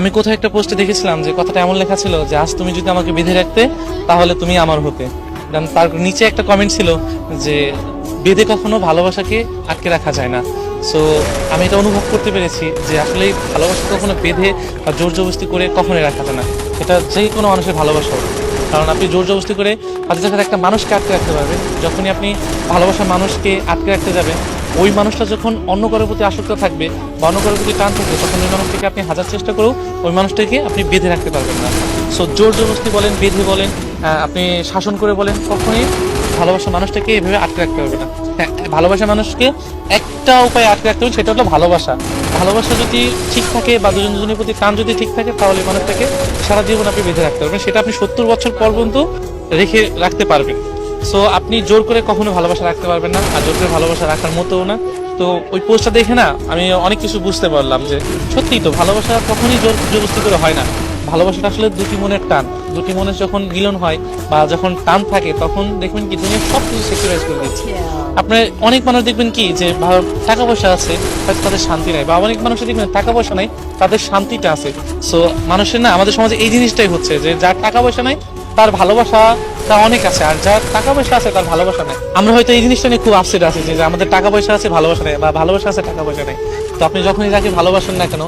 আমি কোথাও একটা পোস্টে দেখেছিলাম যে কথাটা এমন লেখা ছিল যে, আজ তুমি যদি আমাকে বেঁধে রাখতে, তাহলে তুমি আমার হতে। তার নিচে একটা কমেন্ট ছিল যে, বেঁধে কখনো ভালোবাসাকে আটকে রাখা যায় না। সো আমি এটা অনুভব করতে পেরেছি যে, আসলে ভালোবাসা কখনো বেঁধে বা জোর জবস্তি করে কখনোই রাখা যায় না। এটা যে কোনো মানুষের ভালোবাসা হোক। কারণ আপনি জোর জবস্তি করে হাতে সাথে একটা মানুষকে আটকে রাখতে পারবেন। যখনই আপনি ভালোবাসা মানুষকে আটকে রাখতে যাবেন ওই মানুষটা যখন অন্য কারোর প্রতি আসক্ত থাকবে বা অন্য কারোর প্রতি টান থাকবে, তখন ওই মানুষটিকে আপনি হাজার চেষ্টা করেও ওই মানুষটাকে আপনি বেঁধে রাখতে পারবেন না। সো জোর জবস্তি বলেন, বেঁধে বলেন আপনি শাসন করে বলেন, কখনোই ভালোবাসা মানুষটাকে এভাবে আটকে রাখতে পারবে না। হ্যাঁ ভালোবাসা মানুষকে একটা উপায় আটকে রাখতে হবে, সেটা হলো ভালোবাসা। ভালোবাসা যদি ঠিক থাকে বা দুজন দুজনের প্রতি টান যদি ঠিক থাকে, তাহলে মানুষটাকে সারা জীবন আপনি বেঁধে রাখতে পারবেন। সেটা আপনি সত্তর বছর পর্যন্ত রেখে রাখতে পারবেন। সো আপনি জোর করে কখনো ভালোবাসা রাখতে পারবেন না আর জোর করে ভালোবাসা রাখার মতোও না। তো ওই পোস্টটা দেখে না আমি অনেক কিছু বুঝতে পারলাম যে সত্যিই তো ভালোবাসা কখনই জোর জবস্তি করে হয় না। ভালোবাসাটা আসলে দুটি মনের টান। দুটি মনের যখন মিলন হয় বা যখন টান থাকে তখন দেখবেন কি দুনিয়া সব কিছু সেক্রিফাইস করে দিচ্ছে। আপনার অনেক মানুষ দেখবেন কি যে টাকা পয়সা আছে হয়তো তাদের শান্তি নাই। বা অনেক মানুষ দেখবেন টাকা পয়সা নাই তাদের শান্তিটা আছে। সো মানুষের না আমাদের সমাজে এই জিনিসটাই হচ্ছে যে যার টাকা পয়সা নাই তার ভালোবাসা তা অনেক আছে, আর যার টাকা পয়সা আছে তার ভালোবাসা নাই। আমরা হয়তো এই জিনিসটা নিয়ে খুব আপসেট আছি যে আমাদের টাকা পয়সা আছে, ভালোবাসা নেই, বা ভালোবাসা আছে, টাকা পয়সা নেই। তো আপনি যখনই তাকে ভালোবাসেন না কেন,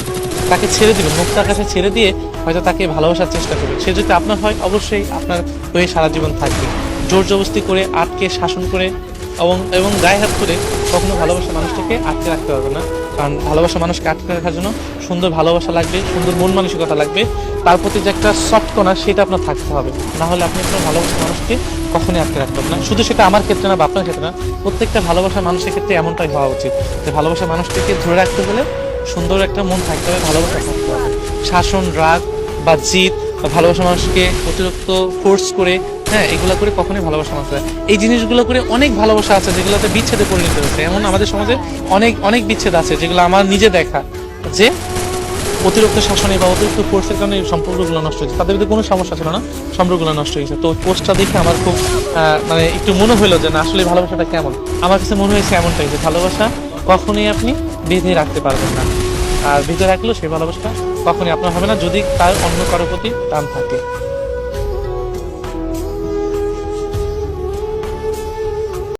তাকে ছেড়ে দিবেন মুখ তার কাছে ছেড়ে দিয়ে হয়তো তাকে ভালোবাসার চেষ্টা করবেন। সে যদি আপনার হয়, অবশ্যই আপনার হয়ে সারা জীবন থাকবে। জোর জবস্তি করে, আটকে শাসন করে, এবং এবং গায়ে হাত করে কখনো ভালোবাসা মানুষটাকে আটকে রাখতে পারবে না। কারণ ভালোবাসা মানুষকে আটকে রাখার জন্য সুন্দর ভালোবাসা লাগবে, সুন্দর মন মানসিকতা লাগবে। তার প্রতি যে একটা সফট কণা সেটা আপনার থাকতে হবে। না হলে আপনি আপনার ভালোবাসা মানুষকে কখনোই আটকে রাখতে পারবেন না। শুধু সেটা আমার ক্ষেত্রে না বা আপনার ক্ষেত্রে না, প্রত্যেকটা ভালোবাসা মানুষের ক্ষেত্রে এমনটাই হওয়া উচিত যে ভালোবাসা মানুষটিকে ধরে রাখতে হলে সুন্দর একটা মন থাকতে হবে, ভালোবাসা থাকতে হবে। শাসন, রাগ বা জিত ভালোবাসা মানুষকে অতিরিক্ত ফোর্স করে হ্যাঁ এগুলো করে কখনোই ভালোবাসা মানুষ হয় এই জিনিসগুলো করে অনেক ভালোবাসা আছে যেগুলোতে বিচ্ছেদে পরিণত হয়েছে। এমন আমাদের সমাজে অনেক অনেক বিচ্ছেদ আছে যেগুলো আমার নিজে দেখা যে অতিরিক্ত শাসনে বা অতিরিক্ত ফোর্সের কারণে এই সম্পর্কগুলো নষ্ট হয়েছে। তাদের মধ্যে কোনো সমস্যা ছিল না, সম্পর্কগুলো নষ্ট হয়েছে। তো পোস্টটা দেখে আমার খুব মানে একটু মনে হলো যে না, আসলে ভালোবাসাটা কেমন? আমার কাছে মনে হয়েছে এমনটাই যে ভালোবাসা কখনোই আপনি বেঁধে রাখতে পারবেন না। আর বেঁধে রাখলেও সেই ভালোবাসাটা কখনোই আপনার হবে না যদি তার অন্য কারোর প্রতি টান থাকে।